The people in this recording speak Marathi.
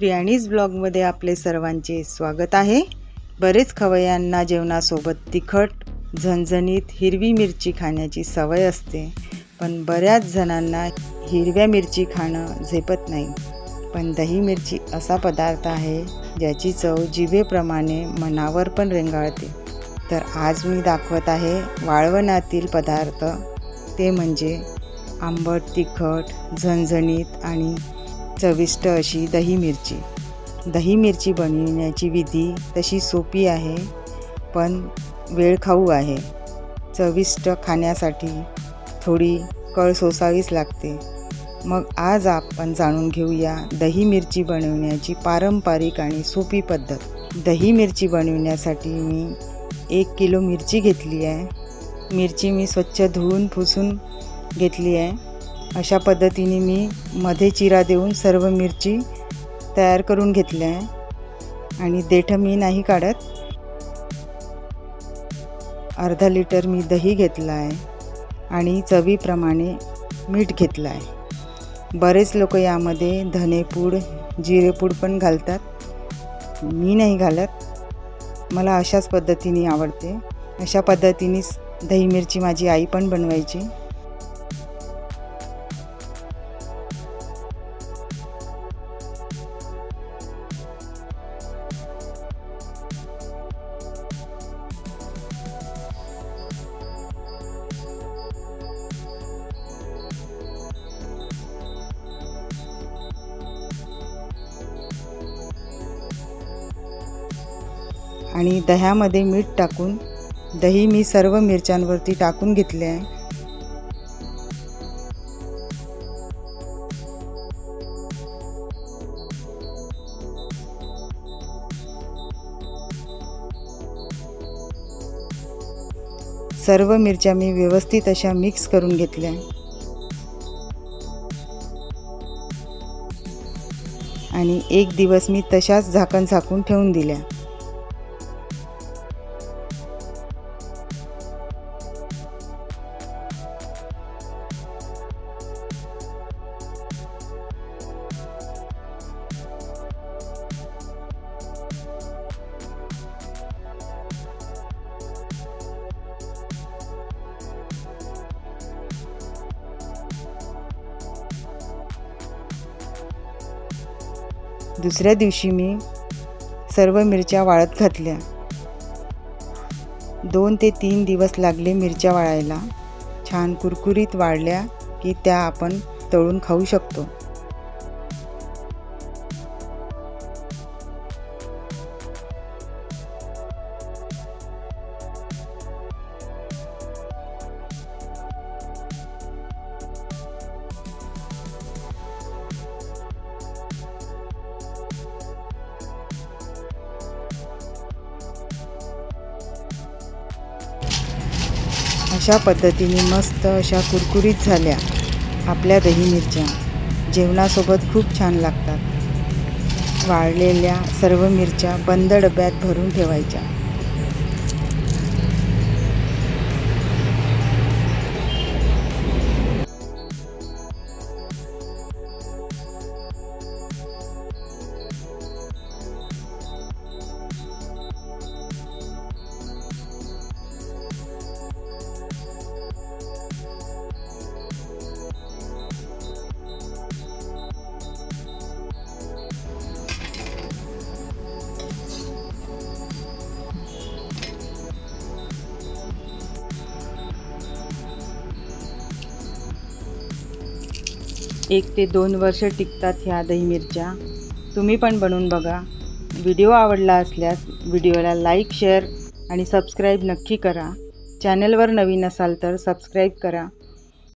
प्रियाणीज ब्लॉगमध्ये आपले सर्वांचे स्वागत आहे. बरेच खवय्यांना जेवणासोबत तिखट झणझणीत हिरवी मिरची खाण्याची सवय असते पण बऱ्याच जणांना हिरव्या मिरची खाणं झेपत नाही. पण दही मिरची असा पदार्थ आहे ज्याची चव जिभेप्रमाणे मनावर पण रेंगाळते. तर आज मी दाखवत आहे वाळवणातील पदार्थ. ते म्हणजे आंबट तिखट झणझणीत आणि चविष्ट अशी दही मिरची. दही मिरची बनविण्याची विधी तशी सोपी आहे पण वेळ खाऊ आहे. चविष्ट खाण्यासाठी थोडी कळ सोसावीच लागते. मग आज आपण जाणून घेऊया दही मिरची बनवण्याची पारंपरिक आणि सोपी पद्धत. दही मिरची बनवण्यासाठी मी एक किलो मिरची घेतली आहे. मिरची मी स्वच्छ धुवून पुसून घेतली आहे. अशा पद्धतीने मी मध्ये चिरा देऊन सर्व मिरची तयार करून घेतल्या आहे. आणि देठं मी नाही काढत. अर्धा लिटर मी दही घेतलं आहे. आणि चवीप्रमाणे मीठ घेतलं आहे. बरेच लोक यामध्ये धनेपूड जिरेपूड पण घालतात. मी नाही घालत. मला अशाच पद्धतीने आवडते. अशा पद्धतीनेच दही मिरची माझी आई पण बनवायची. आणि दह्यामध्ये मीठ टाकून दही मी सर्व मिरच्यांवरती टाकून घेतले आहे. सर्व मिरच्या मी व्यवस्थित अशा मिक्स करून घेतल्या आणि एक दिवस मी तशाच झाकण झाकून ठेवून दिल्या. दुसऱ्या दिवशी मी सर्व मिरच्या वाळत घातल्या. दोन ते तीन दिवस लागले मिरच्या वाळायला. छान कुरकुरीत वाळल्या की त्या आपण तळून खाऊ शकतो. अशा पद्धतीने मस्त अशा कुरकुरीत झाल्या आपल्या दही मिरच्या जेवणासोबत खूप छान लागतात. वाळलेल्या सर्व मिरच्या बंद डब्यात भरून ठेवायच्या. एक ते दोन वर्ष टिकतात ह्या दही मिरच्या. तुम्ही पण बनवून बघा. व्हिडिओ आवडला असल्यास व्हिडिओला लाईक शेअर आणि सबस्क्राईब नक्की करा. चॅनलवर नवीन असाल तर सबस्क्राईब करा.